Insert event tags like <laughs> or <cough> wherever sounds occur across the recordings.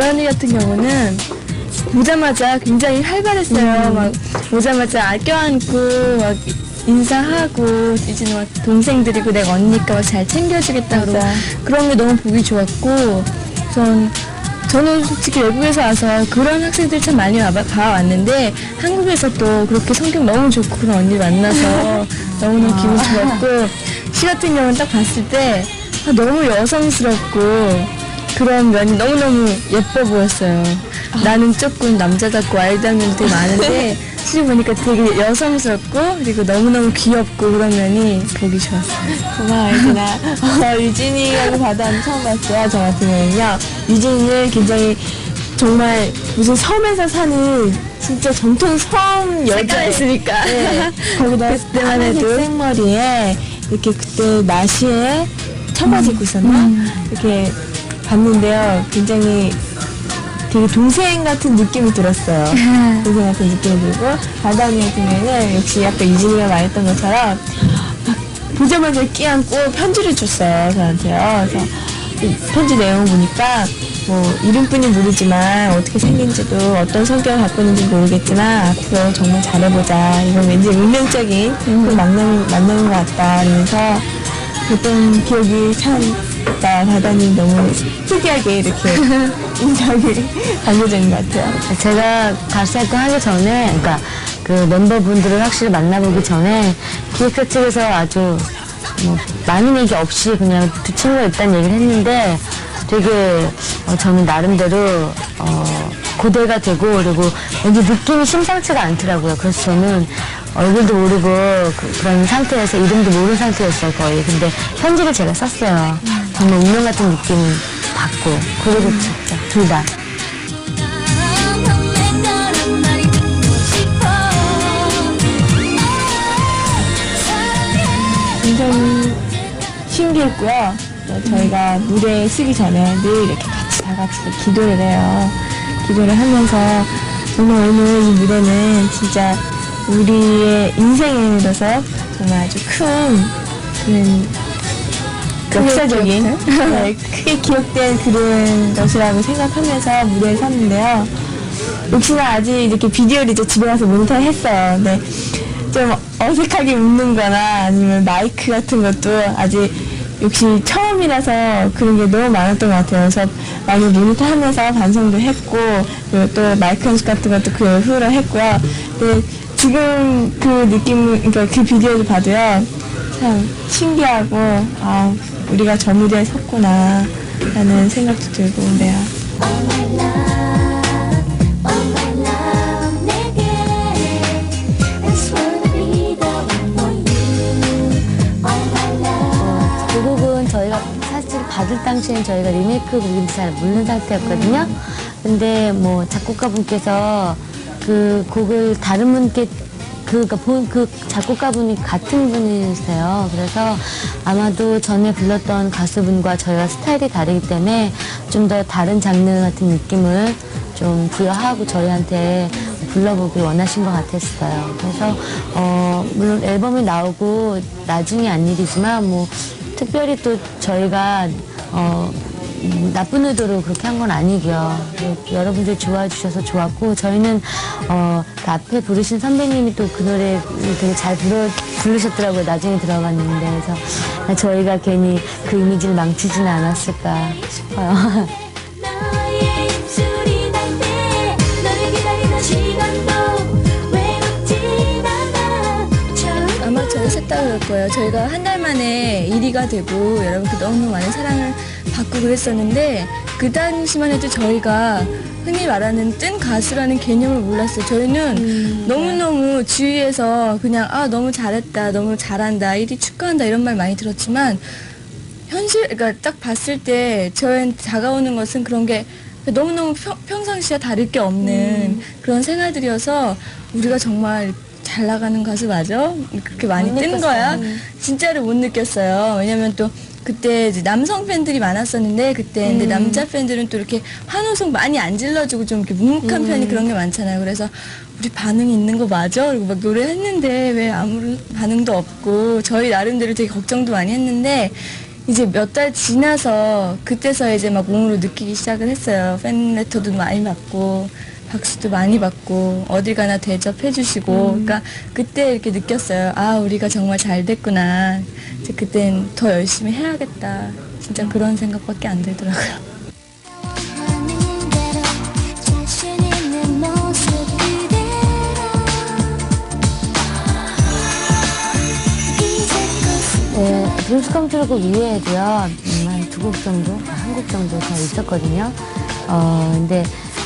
같은 경우는 오자마자 굉장히 활발했어요. 막 오자마자 껴안고 막 인사하고 이제 막 동생들이고 내가 언니니까 막 잘 챙겨주겠다 그러고. 그런 게 너무 보기 좋았고 전 저는 솔직히 외국에서 와서 그런 학생들 참 많이 와봐- 봐왔는데 한국에서 또 그렇게 성격 너무 좋고 그런 언니를 만나서 <laughs> 너무너무 기분 좋았고 시 같은 경우는 딱 봤을 때 아, 너무 여성스럽고 그런 면이 너무너무 예뻐 보였어요. 나는 조금 남자답고 아이다면 되게 많은데 <laughs> 실제 보니까 되게 여성스럽고 그리고 너무너무 귀엽고 그런 면이 보기 좋았어요. 정말 알구나. <laughs> 어, 유진이하고 바다는 처음 봤어요. 저 같은 경우는요. 유진이는 굉장히 정말 무슨 섬에서 사는 진짜 정통 섬 여자. 색깔했으니까. 네. <laughs> 거기다 그때만 해도. 생머리에 이렇게 그때 나시에 청바지 입고 있었나? 이렇게 봤는데요. 굉장히 되게 동생 같은 느낌이 들었어요. <laughs> 동생 같은 느낌이 들고 바다니 같은 경우는 역시 약간 유진이가 말했던 것처럼 막 보자마자 끼안고 편지를 줬어요 저한테요. 그래서 이 편지 내용 보니까 뭐 이름뿐이 모르지만 어떻게 생긴지도 어떤 성격을 갖고 있는지 모르겠지만 앞으로 정말 잘해보자. 이건 왠지 운명적인 그 만남 만나는 것 같다. 이러면서 그랬던 기억이 참 나 바다님 너무 특이하게 이렇게 <laughs> 인상이 있는 것 같아요. 제가 가수 활동 하기 전에, 그러니까 그 멤버분들을 확실히 만나보기 전에 기획사 측에서 아주 뭐 많은 얘기 없이 그냥 두 친구가 있다는 얘기를 했는데 되게 어, 저는 나름대로 어, 고대가 되고 그리고 왠지 느낌이 심상치가 않더라고요. 그래서 저는 얼굴도 모르고 그, 런 상태에서 이름도 모르는 상태였어요 거의. 근데 편지를 제가 썼어요. 정말 운명 같은 느낌 받고 그러고 진짜 둘 다. 굉장히 신기했고요. 또 저희가 무대 쓰기 전에 늘 이렇게 같이 다 같이 기도를 해요. 기도를 하면서 정말 오늘 이 무대는 진짜 우리의 인생에 있어서 정말 아주 큰 그런 역사적인 네, 크게 기억된 그런 것이라고 생각하면서 무대에 섰는데요. 역시나 아직 이렇게 비디오를 이제 집에 가서 모니터를 했어요. 근데 좀 어색하게 웃는 거나 아니면 마이크 같은 것도 아직 역시 처음이라서 그런 게 너무 많았던 것 같아요. 그래서 많이 모니터 하면서 반성도 했고, 그리고 또 마이크 연습 같은 것도 그 후로 했고요. 근데 지금 그 느낌, 그러니까 그 비디오를 봐도요, 참 신기하고, 아, 우리가 저 무대에 섰구나, 라는 생각도 들고, 그래요. 그 곡은 저희가 사실 받을 당시엔 저희가 리메이크 곡인지 잘 모르는 상태였거든요. 근데 뭐 작곡가분께서 그 곡을 다른 분께 그, 그러니까 본, 그 작곡가분이 같은 분이세요. 그래서 아마도 전에 불렀던 가수분과 저희가 스타일이 다르기 때문에 좀 더 다른 장르 같은 느낌을 좀 부여하고 저희한테 불러보길 원하신 것 같았어요. 그래서 어 물론 앨범이 나오고 나중에 안 일이지만 뭐 특별히 또 저희가 어 음, 나쁜 의도로 그렇게 한 건 아니고요. 그 여러분들 좋아해 주셔서 좋았고 저희는 어, 그 앞에 부르신 선배님이 또 그 노래를 되게 잘 부르, 부르셨더라고요. 나중에 들어봤는데 그래서 저희가 괜히 그 이미지를 망치지는 않았을까 싶어요. 아마 저희 셋다 그럴 거예요. 저희가 한 달 만에 1위가 되고 여러분께 너무 많은 사랑을 받고 그랬었는데 그 당시만 해도 저희가 흔히 말하는 뜬 가수라는 개념을 몰랐어요. 저희는 너무너무 주위에서 그냥 아 너무 잘했다, 너무 잘한다, 1위 축하한다 이런 말 많이 들었지만 현실, 그러니까 딱 봤을 때 저희한테 다가오는 것은 그런 게 너무너무 평, 평상시와 다를 게 없는 그런 생활들이어서 우리가 정말 잘 나가는 가수 맞아? 그렇게 많이 못뜬 느꼈어요. 거야? 진짜로 못 느꼈어요. 왜냐면 또 그때 이제 남성 팬들이 많았었는데 그때 근데 남자 팬들은 또 이렇게 환호성 많이 안 질러주고 좀 이렇게 묵묵한 편이 그런 게 많잖아요. 그래서 우리 반응이 있는 거 맞아? 그리고 막 노래했는데 왜 아무런 반응도 없고 저희 나름대로 되게 걱정도 많이 했는데 이제 몇 달 지나서 그때서 이제 막 몸으로 느끼기 시작을 했어요. 팬레터도 많이 받고 박수도 많이 받고 어딜 가나 대접해 주시고 그러니까 그때 이렇게 느꼈어요. 아 우리가 정말 잘 됐구나. 이제 그땐 더 열심히 해야겠다. 진짜 그런 생각밖에 안 들더라고요. 하는 대로 자신 있는 모습 그대로 이제껏 네, 드림스 컴퓨터 꼭 이외에도요, 음, 한두 곡 정도, 한 곡 정도 더 있었거든요. 어, 근데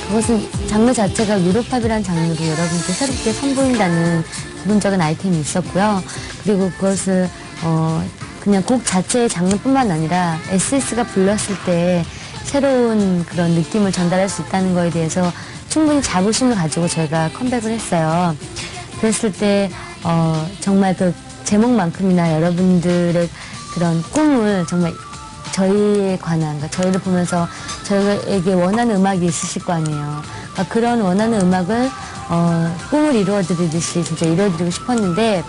그것은 장르 자체가 유로팝이라는 장르로 여러분께 새롭게 선보인다는 기본적인 아이템이 있었고요. 그리고 그것을, 어, 그냥 곡 자체의 장르뿐만 아니라 SS가 불렀을 때 새로운 그런 느낌을 전달할 수 있다는 거에 대해서 충분히 자부심을 가지고 저희가 컴백을 했어요. 그랬을 때, 어, 정말 그 제목만큼이나 여러분들의 그런 꿈을 정말 저희에 관한, 그러니까 저희를 보면서 저희에게 원하는 음악이 있으실 거 아니에요. 그러니까 그런 원하는 음악을, 어, 꿈을 이루어드리듯이 진짜 이루어드리고 싶었는데,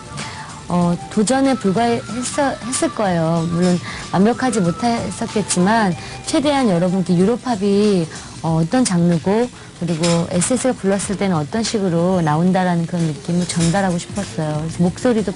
어, 도전에 불과했을 거예요. 물론 완벽하지 못했었겠지만, 최대한 여러분께 유로팝이 어, 어떤 장르고, 그리고 SS가 불렀을 때는 어떤 식으로 나온다라는 그런 느낌을 전달하고 싶었어요. 목소리도 바